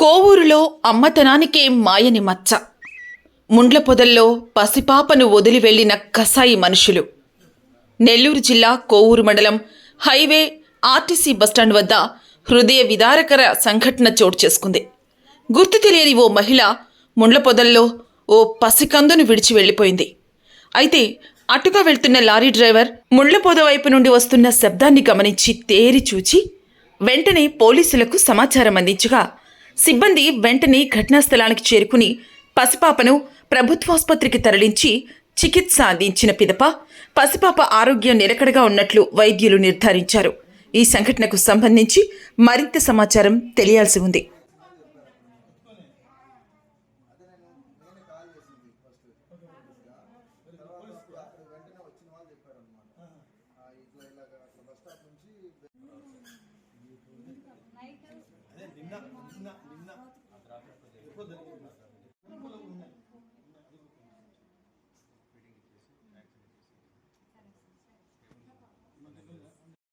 కోవూరులో అమ్మతనానికే మాయని మచ్చ. ముండ్ల పొదల్లో పసిపాపను వదిలి వెళ్ళిన కసాయి మనుషులు. నెల్లూరు జిల్లా కోవూరు మండలం హైవే ఆర్టీసీ బస్టాండ్ వద్ద హృదయ విదారకర సంఘటన చోటు చేసుకుంది. గుర్తు తెలియని ఓ మహిళ ముండ్ల పొదల్లో ఓ పసికందును విడిచి వెళ్ళిపోయింది. అయితే అటుగా వెళ్తున్న లారీ డ్రైవర్ ముళ్ళ పొద వైపు నుండి వస్తున్న శబ్దాన్ని గమనించి తేరి చూచి వెంటనే పోలీసులకు సమాచారం అందించగా సిబ్బంది వెంటనే ఘటనా స్థలానికి చేరుకుని పసిపాపను ప్రభుత్వాసుపత్రికి తరలించి చికిత్స అందించిన పిదప పసిపాప ఆరోగ్యం నిలకడగా ఉన్నట్లు వైద్యులు నిర్ధారించారు. ఈ సంఘటనకు సంబంధించి మరింత సమాచారం తెలియాల్సి ఉంది. Nặng.